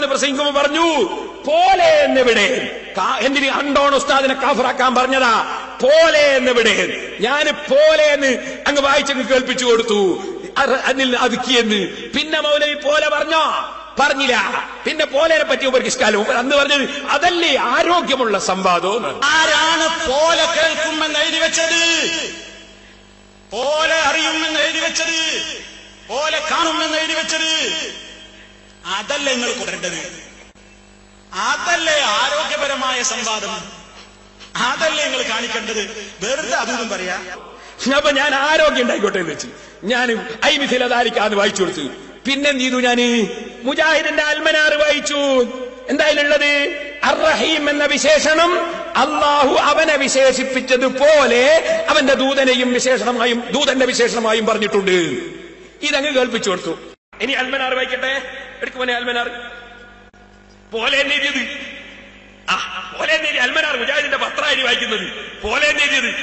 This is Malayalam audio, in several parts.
വന്ന് പ്രസംഗിക്കുമ്പോൾ പറഞ്ഞു പോലെ എന്നിവിടെ എന്തിന് അണ്ടോൺ ഉസ്താദിനെ കാഫറാക്കാൻ പറഞ്ഞതാ? പോലെ എന്നിവിടെ ഞാൻ പോലെ എന്ന് അങ്ങ് വായിച്ചങ്ങ് കേൾപ്പിച്ചു കൊടുത്തു. അതിൽ അതുക്കിയെന്ന് പിന്നെ മൗലവി പോലെ പറഞ്ഞോ? പറഞ്ഞില്ല. പിന്നെ പോലെനെ പറ്റി ഇഷ്കാലം അന്ന് പറഞ്ഞത് അതല്ലേ ആരോഗ്യമുള്ള സംവാദം. ആരാണ് പോലെ കേൾക്കുമെന്ന് എഴുതി വെച്ചത്? പോലെ അറിയുമെന്ന് എഴുതി വെച്ചത്? പോലെ കാണുമെന്ന് എഴുതി വെച്ചത്? അതല്ലേ നിങ്ങൾ കൊടരേണ്ടത് അതല്ലേ ആരോഗ്യപരമായ സംവാദം? അതല്ലേ നിങ്ങൾ കാണിക്കേണ്ടത്? വെറുതെ അതൊന്നും പറയാ. അപ്പൊ ഞാൻ ആരോഗ്യം ഉണ്ടായിക്കോട്ടെ എന്ന് വെച്ച് ഞാൻ ഐമിഥിലതാലിക്കാന്ന് വായിച്ചു കൊടുത്തു. പിന്നെ ചെയ്തു ഞാൻ? മുജാഹിദിന്റെ അൽമനാർ വായിച്ചു. എന്തായാലുള്ളത്? അർറഹീം എന്ന വിശേഷണം അള്ളാഹു അവനെ വിശേഷിപ്പിച്ചതുപോലെ അവന്റെ ദൂതനെയും വിശേഷണമായും ദൂതന്റെ വിശേഷണമായും പറഞ്ഞിട്ടുണ്ട്. ഇതങ്ങ് കേൾപ്പിച്ചു കൊടുത്തു. ഇനി അൽമനാർ വായിക്കട്ടെ? എടുക്കുമോനെ അൽമനാർ? പോലെ തന്നെ എഴുതിയത്. ആ പോലെ തന്നെ അൽമനാർ മുജാഹിദിന്റെ പത്രായി വായിക്കുന്നത്. പോലെ തന്നെ എഴുതിയത്.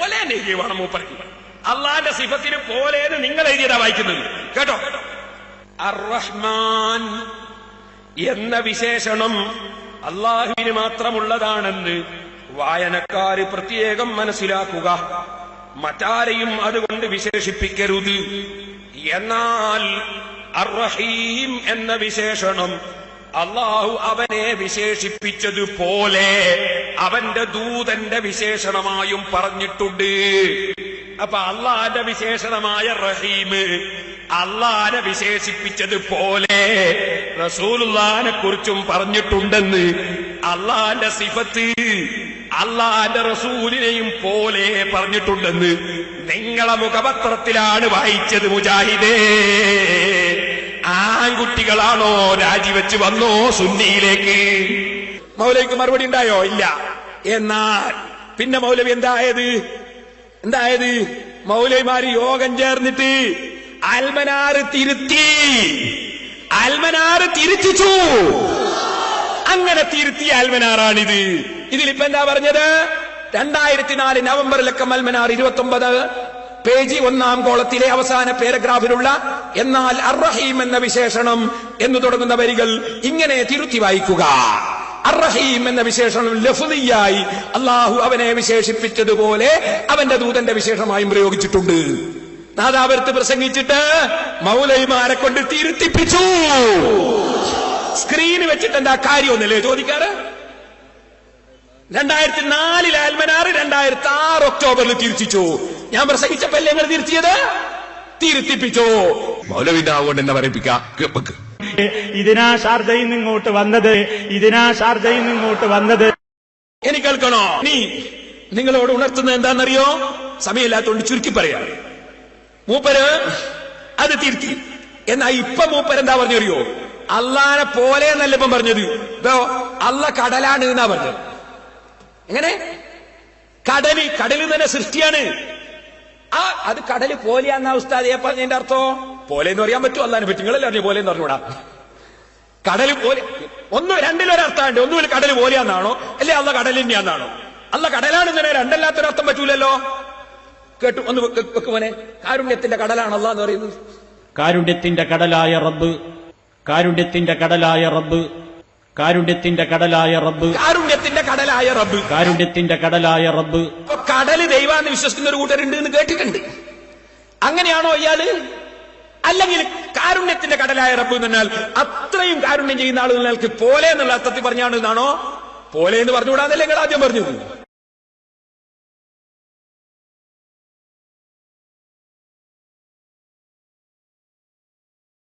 പോലെ തന്നെ എഴുതിയ വേണം മൂപ്പർക്ക് അള്ളാന്റെ സിഫത്തിന് പോലെന്ന് നിങ്ങൾ എഴുതിയതാ വായിക്കുന്നത്. കേട്ടോ? അർറഹ്മാൻ എന്ന വിശേഷണം അള്ളാഹുവിന് മാത്രമുള്ളതാണെന്ന് വായനക്കാര് പ്രത്യേകം മനസ്സിലാക്കുക. മറ്റാരെയും അതുകൊണ്ട് വിശേഷിപ്പിക്കരുത്. എന്നാൽ അർറഹീം എന്ന വിശേഷണം. അള്ളാഹു അവനെ വിശേഷിപ്പിച്ചതുപോലെ അവന്റെ ദൂതന്റെ വിശേഷണമായും പറഞ്ഞിട്ടുണ്ട്. അപ്പൊ അള്ളാന്റെ വിശേഷണമായ റഹീം അള്ളാനെ വിശേഷിപ്പിച്ചതുപോലെ റസൂലുള്ളാനെ കുറിച്ചും പറഞ്ഞിട്ടുണ്ടെന്ന് അള്ളാന്റെ സിഫത്ത് അള്ളാന്റെ റസൂലിനെയും പോലെ പറഞ്ഞിട്ടുണ്ടെന്ന് നിങ്ങളെ മുഖപത്രത്തിലാണ് വായിച്ചത് മുജാഹിദേ. ആൺകുട്ടികളാണോ രാജിവെച്ച് വന്നോ സുന്നിയിലേക്ക്? മൗലവിക്ക് മറുപടി ഉണ്ടായോ? ഇല്ല. എന്നാൽ പിന്നെ മൗലവി എന്തായത്? എന്തായത്? മൗലവിമാര് യോഗം ചേർന്നിട്ട് അൽമനാറ് തിരുത്തി. അൽമനാറ് തിരുത്തിച്ചു. അങ്ങനെ തിരുത്തിയ അൽമനാറാണിത്. ഇതിലിപ്പോ എന്താ പറഞ്ഞത്? രണ്ടായിരത്തി നാല് നവംബറിലൊക്കെ അൽമനാർ ഇരുപത്തി ഒമ്പത് പേജ് ഒന്നാം കോളത്തിലെ അവസാന പാരഗ്രാഫിലുള്ള എന്നാൽ അർറഹീം എന്ന വിശേഷണം എന്ന് തുടങ്ങുന്ന വരികൾ ഇങ്ങനെ തിരുത്തി വായിക്കുക. അർറഹീം എന്ന വിശേഷണം ലഫുദിയായി അള്ളാഹു അവനെ വിശേഷിപ്പിച്ചതുപോലെ അവന്റെ ദൂതന്റെ വിശേഷമായും പ്രയോഗിച്ചിട്ടുണ്ട്. നാദാപുരത്ത് പ്രസംഗിച്ചിട്ട് മൗലൈമാരെ കൊണ്ട് തിരുത്തിപ്പിച്ചു. സ്ക്രീന് വെച്ചിട്ട് എന്താ കാര്യമൊന്നല്ലേ ചോദിക്കാറ്? രണ്ടായിരത്തി നാലിൽ ആൽമനാറ് രണ്ടായിരത്തി ആറ് ഒക്ടോബറിൽ തിരിച്ചു ഞാൻ പ്രസംഗിച്ചപ്പല്ലേ നിങ്ങൾ തിരുത്തിയത്? തിരുത്തിപ്പിച്ചു. മൗലവിതാവുകൊണ്ട് എന്നെ പറയിപ്പിക്കാം. ഇതിനാ ഷാർജയിൽ നിന്ന് ഇങ്ങോട്ട് വന്നത്? ഇതിനാ ഷാർജയിൽ നിന്ന് ഇങ്ങോട്ട് വന്നത്? ഇനി കേൾക്കണോ? നീ നിങ്ങളോട് ഉണർത്തുന്നത് എന്താണെന്നറിയോ? സമയമില്ലാത്തോണ്ട് ചുരുക്കി പറയാം. മൂപ്പര് അത് തിരുത്തി. എന്നാ ഇപ്പൊ മൂപ്പര് എന്താ പറഞ്ഞറിയോ? അള്ളാനെ പോലെ എന്നല്ല ഇപ്പം പറഞ്ഞത്. ഇതോ അള്ള കടലാണ് എന്നാ പറഞ്ഞത്. എങ്ങനെ? കടൽ കടൽ തന്നെ സൃഷ്ടിയാണ്. ആ അത് കടൽ പോലെയാന്ന ഉസ്താദിയെ പറഞ്ഞതിന്റെ അർത്ഥം. പോലെ എന്ന് പറയാൻ പറ്റുമോ? അല്ലാതെ പറ്റും നിങ്ങളല്ലേ അറിഞ്ഞ പോലെ എന്ന് പറഞ്ഞുകൂടാ കടൽ പോലെ ഒന്ന് രണ്ടിലൊരർത്ഥമുണ്ട് ഒന്നുമില്ല കടൽ പോലെയാന്നാണോ? അല്ലെ അല്ല കടലിന്യാന്നാണോ അല്ല കടലാണ് ഇങ്ങനെ രണ്ടല്ലാത്തൊരർത്ഥം പറ്റൂലല്ലോ? കേട്ടു ഒന്ന് വെക്ക് വെക്ക് കാരുണ്യത്തിന്റെ കടലാണ് അള്ള എന്ന് പറയുന്നത്. കാരുണ്യത്തിന്റെ കടലായ റബ്ബ് കാരുണ്യത്തിന്റെ കടലായ റബ്ബ് കാരുണ്യത്തിന്റെ കടലായ റബ്ബ് കാരുണ്യത്തിന്റെ കടലായ റബ്ബ്. കാരുണ്യത്തിന്റെ കടലായ റബ്ബ്. കടൽ ദൈവാന്ന് വിശ്വസിക്കുന്ന ഒരു കൂട്ടരുണ്ട് എന്ന് കേട്ടിട്ടുണ്ട്. അങ്ങനെയാണോ ഇയാൾ? അല്ലെങ്കിൽ കാരുണ്യത്തിന്റെ കടലായ റബ്ബ് എന്ന് പറഞ്ഞാൽ അത്രയും കാരുണ്യം ചെയ്യുന്ന ആളുകൾക്ക് പോലെ എന്നുള്ള അർത്ഥത്തിൽ പറഞ്ഞാണ് എന്നാണോ? പോലെ എന്ന് പറഞ്ഞുകൂടാന്നല്ലേ നിങ്ങൾ ആദ്യം പറഞ്ഞത്?